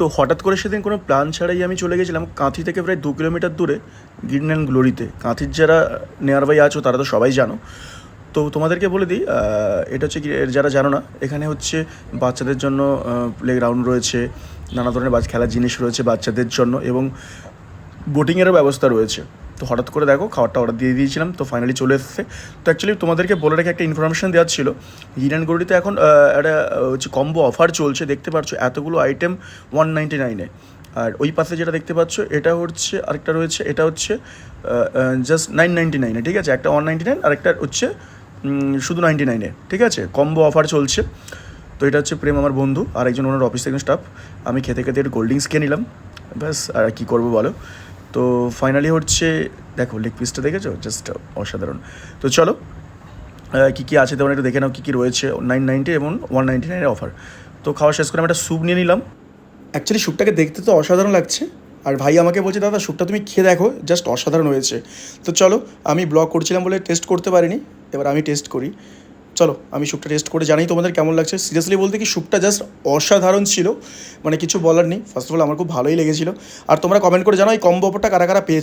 তো হঠাৎ করে সেদিন কোনো প্ল্যান ছাড়াই আমি চলে গেছিলাম কাঁথি থেকে প্রায় দু কিলোমিটার দূরে গ্রিন অ্যান্ড গ্লোরিতে কাঁথির যারা নিয়ার বাই আছো, তারা তো সবাই জানো। তো তোমাদেরকে বলে দিই এটা হচ্ছে যারা জানো না, এখানে হচ্ছে বাচ্চাদের জন্য প্লে গ্রাউন্ড রয়েছে, নানা ধরনের খেলার জিনিস রয়েছে বাচ্চাদের জন্য এবং বোটিংয়েরও ব্যবস্থা রয়েছে। তো হঠাৎ করে দেখো খাবারটা অর্ডার দিয়ে দিয়েছিলাম, তো ফাইনালি চলে এসেছে। তো অ্যাকচুয়ালি তোমাদেরকে বলে রেখে একটা ইনফরমেশন দেওয়ার ছিল। হিরান গড়িতে এখন একটা হচ্ছে কম্বো অফার চলছে, দেখতে পাচ্ছ এতগুলো আইটেম ওয়ান নাইনটি নাইনে আর ওই পাশে যেটা দেখতে পাচ্ছ, এটা হচ্ছে, আরেকটা রয়েছে, এটা হচ্ছে জাস্ট নাইন নাইনটি নাইনে ঠিক আছে? একটা ওয়ান নাইনটি নাইন আরেকটা হচ্ছে শুধু নাইনটি নাইনে ঠিক আছে? কম্বো অফার চলছে। তো এটা হচ্ছে প্রেম আমার বন্ধু আর একজন ওনার অফিস থেকে স্টাফ আমি খেতে খেতে একটু কোল্ড ড্রিঙ্কস খেয়ে নিলাম। ব্যাস, আর কী করব বলো? তো ফাইনালি হচ্ছে, দেখো লেগ পিসটা দেখেছ? জাস্ট অসাধারণ। তো চলো কী কী আছে তেমন একটু দেখে নাও কী কী রয়েছে। নাইন নাইনটি এবং ওয়ান নাইনটি নাইনের অফার তো খাওয়া শেষ করে আমি একটা স্যুপ নিয়ে নিলাম। অ্যাকচুয়ালি স্যুপটাকে দেখতে তো অসাধারণ লাগছে। আর ভাই আমাকে বলছে, দাদা স্যুপটা তুমি খেয়ে দেখো জাস্ট অসাধারণ হয়েছে। তো চলো, আমি ব্লগ করছিলাম বলে টেস্ট করতে পারিনি। এবার আমি টেস্ট করি। চলো, আমি স্যুপটা টেস্ট করে জানাই তোমাদের কেমন লাগছে। সিরিয়াসলি বলতে কি স্যুপটা জাস্ট অসাধারণ ছিল। মানে কিছু বলার নেই। ফার্স্ট অফ অল আমার খুব ভালোই লেগেছিলো। আর তোমরা কমেন্ট করে জানো এই কম্বো কারা কারা পেয়েছ।